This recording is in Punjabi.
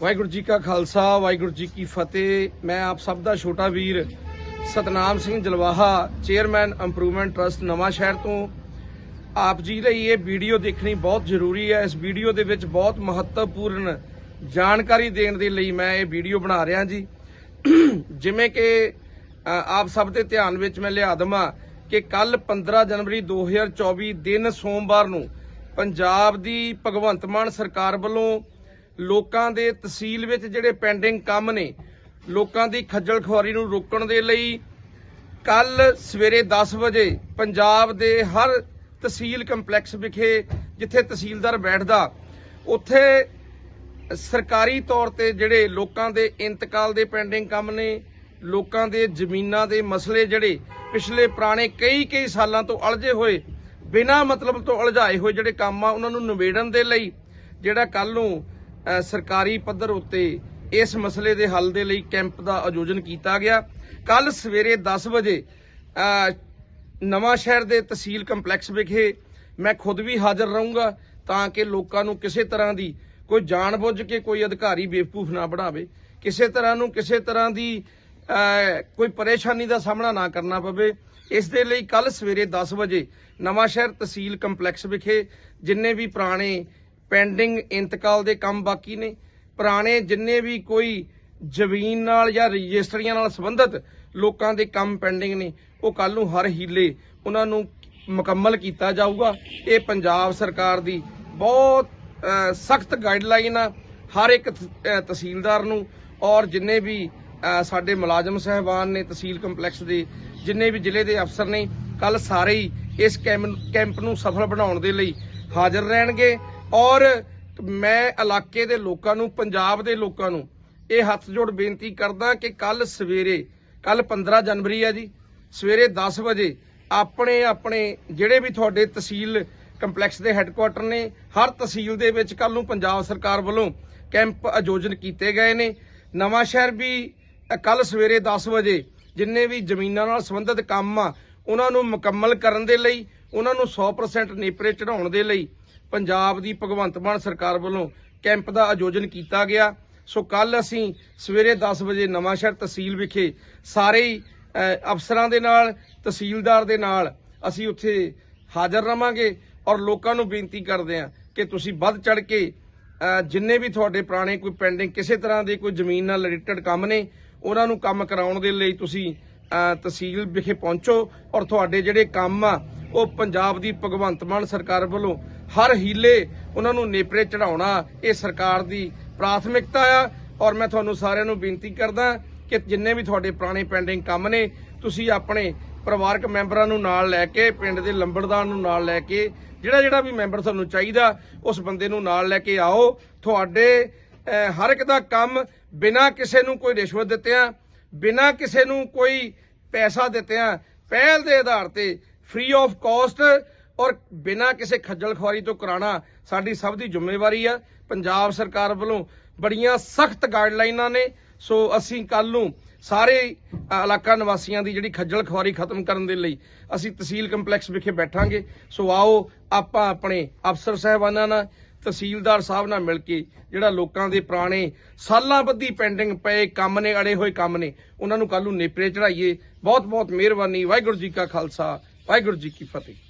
ਵਾਹਿਗੁਰੂ ਜੀ ਕਾ ਖਾਲਸਾ, ਵਾਹਿਗੁਰੂ ਜੀ ਕੀ ਫਤਿਹ। ਮੈਂ ਆਪ ਸਭ ਦਾ ਛੋਟਾ ਵੀਰ Satnam Singh Jalwaha, chairman improvement trust Nawan Shahr ਤੋਂ। ਆਪ ਜੀ ਲਈ ਇਹ ਵੀਡੀਓ ਦੇਖਣੀ ਬਹੁਤ ਜ਼ਰੂਰੀ ਹੈ। ਇਸ ਵੀਡੀਓ ਦੇ ਵਿੱਚ ਬਹੁਤ ਮਹੱਤਵਪੂਰਨ ਜਾਣਕਾਰੀ ਦੇਣ ਦੇ ਲਈ ਮੈਂ ਇਹ ਵੀਡੀਓ ਬਣਾ ਰਿਹਾ ਜੀ। ਜਿਵੇਂ ਕਿ ਆਪ ਸਭ ਦੇ ਧਿਆਨ ਵਿੱਚ ਮੈਂ ਲਿਆ ਦਵਾਂ ਕਿ ਕੱਲ 15 ਜਨਵਰੀ 2024 ਦਿਨ ਸੋਮਵਾਰ ਨੂੰ ਪੰਜਾਬ ਦੀ ਭਗਵੰਤ ਮਾਨ ਸਰਕਾਰ ਵੱਲੋਂ ਲੋਕਾਂ ਦੇ ਤਹਿਸੀਲ ਵਿੱਚ ਜਿਹੜੇ ਪੈਂਡਿੰਗ ਕੰਮ ਨੇ, ਲੋਕਾਂ ਦੀ ਖੱਜਲ ਖੁਆਰੀ ਨੂੰ ਰੋਕਣ ਦੇ ਲਈ ਕੱਲ ਸਵੇਰੇ 10 ਵਜੇ ਪੰਜਾਬ ਦੇ ਹਰ ਤਹਿਸੀਲ ਕੰਪਲੈਕਸ ਵਿਖੇ ਜਿੱਥੇ ਤਹਿਸੀਲਦਾਰ ਬੈਠਦਾ, ਉੱਥੇ ਸਰਕਾਰੀ ਤੌਰ ਤੇ ਜਿਹੜੇ ਲੋਕਾਂ ਦੇ ਇੰਤਕਾਲ ਦੇ ਪੈਂਡਿੰਗ ਕੰਮ ਨੇ, ਲੋਕਾਂ ਦੇ ਜ਼ਮੀਨਾਂ ਦੇ ਮਸਲੇ ਜਿਹੜੇ ਪਿਛਲੇ ਪੁਰਾਣੇ ਕਈ ਕਈ ਸਾਲਾਂ ਤੋਂ ਅਲਝੇ ਹੋਏ, ਬਿਨਾਂ ਮਤਲਬ ਤੋਂ ਉਲਝਾਏ ਹੋਏ ਜਿਹੜੇ ਕੰਮ ਆ, ਉਹਨਾਂ ਨੂੰ ਨਿਬੇੜਨ ਦੇ ਲਈ ਜਿਹੜਾ ਕੱਲ ਨੂੰ ਸਰਕਾਰੀ ਪੱਧਰ ਉੱਤੇ ਇਸ ਮਸਲੇ ਦੇ ਹੱਲ ਦੇ ਲਈ ਕੈਂਪ ਦਾ ਆਯੋਜਨ ਕੀਤਾ ਗਿਆ। ਕੱਲ ਸਵੇਰੇ 10 ਵਜੇ ਅ, ਨਵਾਂ ਸ਼ਹਿਰ ਦੇ ਤਹਿਸੀਲ ਕੰਪਲੈਕਸ ਵਿਖੇ ਮੈਂ ਖੁਦ ਵੀ ਹਾਜ਼ਰ ਰਹੂੰਗਾ ਤਾਂ ਕਿ ਲੋਕਾਂ ਨੂੰ ਕਿਸੇ ਤਰ੍ਹਾਂ ਦੀ ਕੋਈ ਜਾਣਬੁੱਝ ਕੇ ਕੋਈ ਅਧਿਕਾਰੀ ਬੇਵਕੂਫ ਨਾ ਬਣਾਵੇ। ਕਿਸੇ ਤਰ੍ਹਾਂ ਨੂੰ ਕਿਸੇ ਤਰ੍ਹਾਂ ਦੀ ਕੋਈ ਪਰੇਸ਼ਾਨੀ ਦਾ ਸਾਹਮਣਾ ਨਾ ਕਰਨਾ ਪਵੇ। ਇਸ ਦੇ ਲਈ ਕੱਲ ਸਵੇਰੇ 10 ਵਜੇ ਨਵਾਂ ਸ਼ਹਿਰ ਤਹਿਸੀਲ ਕੰਪਲੈਕਸ ਵਿਖੇ ਜਿੰਨੇ ਵੀ ਪੁਰਾਣੇ ਪੈਂਡਿੰਗ ਇੰਤਕਾਲ ਦੇ ਕੰਮ ਬਾਕੀ ਨੇ। ਪੁਰਾਣੇ ਜਿੰਨੇ ਵੀ ਕੋਈ ਜ਼ਮੀਨ ਨਾਲ ਜਾਂ ਰਜਿਸਟਰੀਆਂ ਨਾਲ ਸੰਬੰਧਿਤ ਲੋਕਾਂ ਦੇ ਕੰਮ ਪੈਂਡਿੰਗ ਨੇ, ਉਹ ਕੱਲ ਨੂੰ ਹਰ ਹੀਲੇ ਉਹਨਾਂ ਨੂੰ ਮੁਕੰਮਲ ਕੀਤਾ ਜਾਊਗਾ। ਇਹ ਪੰਜਾਬ ਸਰਕਾਰ ਦੀ ਬਹੁਤ ਸਖਤ ਗਾਈਡਲਾਈਨ ਆ ਹਰ ਇੱਕ ਤਹਿਸੀਲਦਾਰ ਨੂੰ। ਔਰ ਜਿੰਨੇ ਵੀ ਸਾਡੇ ਮੁਲਾਜ਼ਮ ਸਹਿਬਾਨ ਨੇ ਤਹਿਸੀਲ ਕੰਪਲੈਕਸ ਦੇ, ਜਿੰਨੇ ਵੀ ਜ਼ਿਲ੍ਹੇ ਦੇ ਅਫਸਰ ਨੇ ਕੱਲ ਸਾਰੇ ਹੀ ਇਸ ਕੈਮ- ਕੈਂਪ ਨੂੰ ਸਫਲ ਬਣਾਉਣ ਦੇ ਲਈ ਹਾਜ਼ਰ ਰਹਿਣਗੇ। ਔਰ ਮੈਂ ਇਲਾਕੇ ਦੇ ਲੋਕਾਂ ਨੂੰ, ਪੰਜਾਬ ਦੇ ਲੋਕਾਂ ਨੂੰ ਇਹ ਹੱਥ ਜੋੜ ਬੇਨਤੀ ਕਰਦਾ ਕਿ ਕੱਲ ਸਵੇਰੇ ਕੱਲ 15 ਜਨਵਰੀ ਹੈ ਜੀ, ਸਵੇਰੇ 10 ਵਜੇ ਆਪਣੇ ਆਪਣੇ ਜਿਹੜੇ ਵੀ ਤੁਹਾਡੇ ਤਹਿਸੀਲ ਕੰਪਲੈਕਸ ਦੇ ਹੈੱਡਕੁਆਟਰ ਨੇ, ਹਰ ਤਹਿਸੀਲ ਦੇ ਵਿੱਚ ਕੱਲ ਨੂੰ ਪੰਜਾਬ ਸਰਕਾਰ ਵੱਲੋਂ ਕੈਂਪ ਆਯੋਜਨ ਕੀਤੇ ਗਏ ਨੇ। ਨਵਾਂ ਸ਼ਹਿਰ ਵੀ ਕੱਲ ਸਵੇਰੇ 10 ਵਜੇ ਜਿੰਨੇ ਵੀ ਜ਼ਮੀਨਾਂ ਨਾਲ ਸੰਬੰਧਿਤ ਕੰਮ ਆ, ਉਹਨਾਂ ਨੂੰ ਮੁਕੰਮਲ ਕਰਨ ਦੇ ਲਈ, ਉਹਨਾਂ ਨੂੰ 100% ਨੇਪਰੇ ਚੜਾਉਣ ਦੇ ਲਈ ਪੰਜਾਬ ਦੀ ਭਗਵੰਤ ਮਾਨ ਸਰਕਾਰ ਵੱਲੋਂ ਕੈਂਪ ਦਾ ਆਯੋਜਨ ਕੀਤਾ ਗਿਆ। ਸੋ ਕੱਲ ਅਸੀਂ ਸਵੇਰੇ 10 ਵਜੇ ਨਵਾਂਸ਼ਹਿਰ ਤਹਿਸੀਲ ਵਿਖੇ ਸਾਰੇ ਹੀ ਅਫਸਰਾਂ ਦੇ ਨਾਲ, ਤਹਿਸੀਲਦਾਰ ਦੇ ਨਾਲ ਅਸੀਂ ਉੱਥੇ ਹਾਜ਼ਰ ਰਵਾਂਗੇ ਔਰ ਲੋਕਾਂ ਨੂੰ ਬੇਨਤੀ ਕਰਦੇ ਹਾਂ ਕਿ ਤੁਸੀਂ ਵੱਧ ਚੜ ਕੇ ਜਿੰਨੇ ਵੀ ਤੁਹਾਡੇ ਪੁਰਾਣੇ ਕੋਈ ਪੈਂਡਿੰਗ ਕਿਸੇ ਤਰ੍ਹਾਂ ਦੇ ਕੋਈ ਜ਼ਮੀਨ ਨਾਲ ਰਿਲੇਟਡ ਕੰਮ ਨੇ, ਉਹਨਾਂ ਨੂੰ ਕੰਮ ਕਰਾਉਣ ਦੇ ਲਈ ਤੁਸੀਂ ਤਹਿਸੀਲ ਵਿਖੇ ਪਹੁੰਚੋ ਔਰ ਤੁਹਾਡੇ ਜਿਹੜੇ ਕੰਮ ਆ, ਉਹ ਪੰਜਾਬ ਦੀ ਭਗਵੰਤ ਮਾਨ ਸਰਕਾਰ ਵੱਲੋਂ ਹਰ ਹੀਲੇ ਉਹਨਾਂ ਨੂੰ ਨੇਪਰੇ ਚੜਾਉਣਾ ਇਹ ਸਰਕਾਰ ਦੀ ਪ੍ਰਾਥਮਿਕਤਾ ਆ। ਔਰ ਮੈਂ ਤੁਹਾਨੂੰ ਸਾਰਿਆਂ ਨੂੰ ਬੇਨਤੀ ਕਰਦਾ ਕਿ ਜਿੰਨੇ ਵੀ ਤੁਹਾਡੇ ਪੁਰਾਣੇ ਪੈਂਡਿੰਗ ਕੰਮ ਨੇ, ਤੁਸੀਂ ਆਪਣੇ ਪਰਿਵਾਰਕ ਮੈਂਬਰਾਂ ਨੂੰ ਨਾਲ ਲੈ ਕੇ, ਪਿੰਡ ਦੇ ਲੰਬੜਦਾਰ ਨੂੰ ਨਾਲ ਲੈ ਕੇ ਜਿਹੜਾ ਜਿਹੜਾ ਵੀ ਮੈਂਬਰ ਤੁਹਾਨੂੰ ਚਾਹੀਦਾ, ਉਸ ਬੰਦੇ ਨੂੰ ਨਾਲ ਲੈ ਕੇ ਆਓ। ਤੁਹਾਡੇ ਹਰ ਇੱਕ ਦਾ ਕੰਮ ਬਿਨਾਂ ਕਿਸੇ ਨੂੰ ਕੋਈ ਰਿਸ਼ਵਤ ਦਿੱਤਿਆਂ, ਬਿਨਾਂ ਕਿਸੇ ਨੂੰ ਕੋਈ ਪੈਸਾ ਦਿੱਤਿਆਂ, ਪਹਿਲ ਦੇ ਆਧਾਰ ਤੇ ਫ੍ਰੀ ਆਫ ਕਾਸਟ ਔਰ ਬਿਨਾਂ ਕਿਸੇ ਖੱਜਲ ਖੁਆਰੀ ਤੋਂ ਕਰਾਉਣਾ ਸਾਡੀ ਸਭ ਦੀ ਜ਼ਿੰਮੇਵਾਰੀ ਆ। ਪੰਜਾਬ ਸਰਕਾਰ ਵੱਲੋਂ ਬੜੀਆਂ ਸਖਤ ਗਾਈਡਲਾਈਨਾਂ ਨੇ। ਸੋ ਅਸੀਂ ਕੱਲ ਨੂੰ ਸਾਰੇ ਇਲਾਕਾ ਨਿਵਾਸੀਆਂ ਦੀ ਜਿਹੜੀ ਖੱਜਲ ਖੁਆਰੀ ਖਤਮ ਕਰਨ ਦੇ ਲਈ ਅਸੀਂ ਤਹਿਸੀਲ ਕੰਪਲੈਕਸ ਵਿਖੇ ਬੈਠਾਂਗੇ। ਸੋ ਆਓ ਆਪਾਂ ਆਪਣੇ ਅਫਸਰ ਸਹਿਬਾਨਾਂ ਨਾਲ, ਤਹਿਸੀਲਦਾਰ ਸਾਹਿਬ ਨਾਲ ਮਿਲ ਕੇ ਜਿਹੜਾ ਲੋਕਾਂ ਦੇ ਪੁਰਾਣੇ ਸਾਲਾਂ ਬੱਧੀ ਪੈਂਡਿੰਗ ਪਏ ਕੰਮ ਨੇ, ਅੜੇ ਹੋਏ ਕੰਮ ਨੇ, ਉਹਨਾਂ ਨੂੰ ਕੱਲ ਨੂੰ ਨੇਪਰੇ ਚੜਾਈਏ ਬਹੁਤ ਬਹੁਤ ਮਿਹਰਬਾਨੀ। ਵਾਹਿਗੁਰੂ ਜੀ ਕਾ ਖਾਲਸਾ, ਵਾਹਿਗੁਰੂ ਜੀ ਕੀ ਫਤਿਹ।